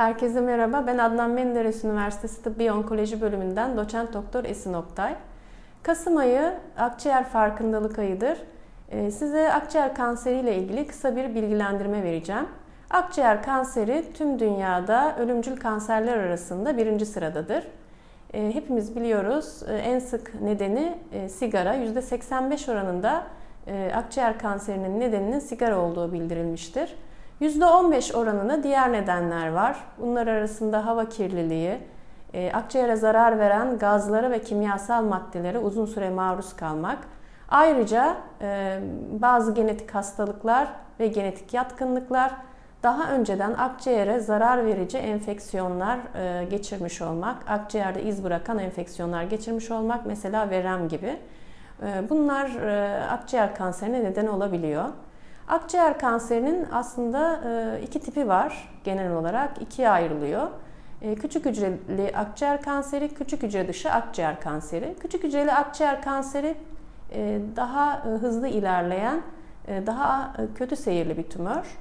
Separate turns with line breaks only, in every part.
Herkese merhaba. Ben Adnan Menderes Üniversitesi Tıbbi Onkoloji Bölümünden doçent doktor Esin Oktay. Kasım ayı akciğer farkındalık ayıdır. Ee, Size akciğer kanseri ile ilgili kısa bir bilgilendirme vereceğim. Akciğer kanseri tüm dünyada ölümcül kanserler arasında birinci sıradadır. Ee, Hepimiz biliyoruz e, en sık nedeni e, sigara. %85 oranında e, akciğer kanserinin nedeninin sigara olduğu bildirilmiştir. %15 oranında diğer nedenler var. Bunlar arasında hava kirliliği, e, akciğere zarar veren gazlara ve kimyasal maddelere uzun süre maruz kalmak. Ayrıca e, bazı genetik hastalıklar ve genetik yatkınlıklar, daha önceden akciğere zarar verici enfeksiyonlar e, geçirmiş olmak, akciğerde iz bırakan enfeksiyonlar geçirmiş olmak, mesela verem gibi. Bunlar akciğer kanserine neden olabiliyor. Akciğer kanserinin aslında e, iki tipi var genel olarak ikiye ayrılıyor. E, Küçük hücreli akciğer kanseri, küçük hücre dışı akciğer kanseri. Küçük hücreli akciğer kanseri e, daha hızlı ilerleyen, daha kötü seyirli bir tümör.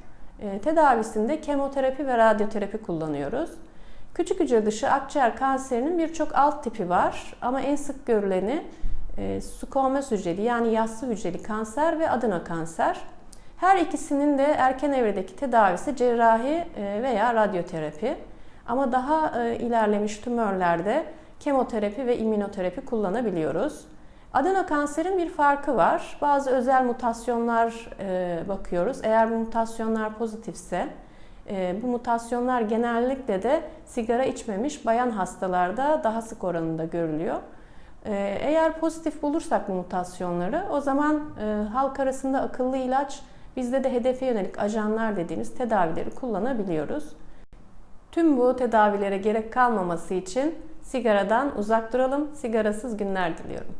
Tedavisinde kemoterapi ve radyoterapi kullanıyoruz. Küçük hücre dışı akciğer kanserinin birçok alt tipi var ama en sık görüleni squamous hücreli yani yassı hücreli kanser ve adenokanser. Her ikisinin de erken evredeki tedavisi cerrahi e, veya radyoterapi. Ama daha e, ilerlemiş tümörlerde kemoterapi ve immünoterapi kullanabiliyoruz. Adenokanserin bir farkı var. Bazı özel mutasyonlar e, bakıyoruz. Eğer bu mutasyonlar pozitifse, bu mutasyonlar genellikle de sigara içmemiş bayan hastalarda daha sık oranında görülüyor. Eğer pozitif bulursak bu mutasyonları o zaman halk arasında akıllı ilaç Bizde de hedefe yönelik ajanlar dediğimiz tedavileri kullanabiliyoruz. Tüm bu tedavilere gerek kalmaması için sigaradan uzak duralım. Sigarasız günler diliyorum.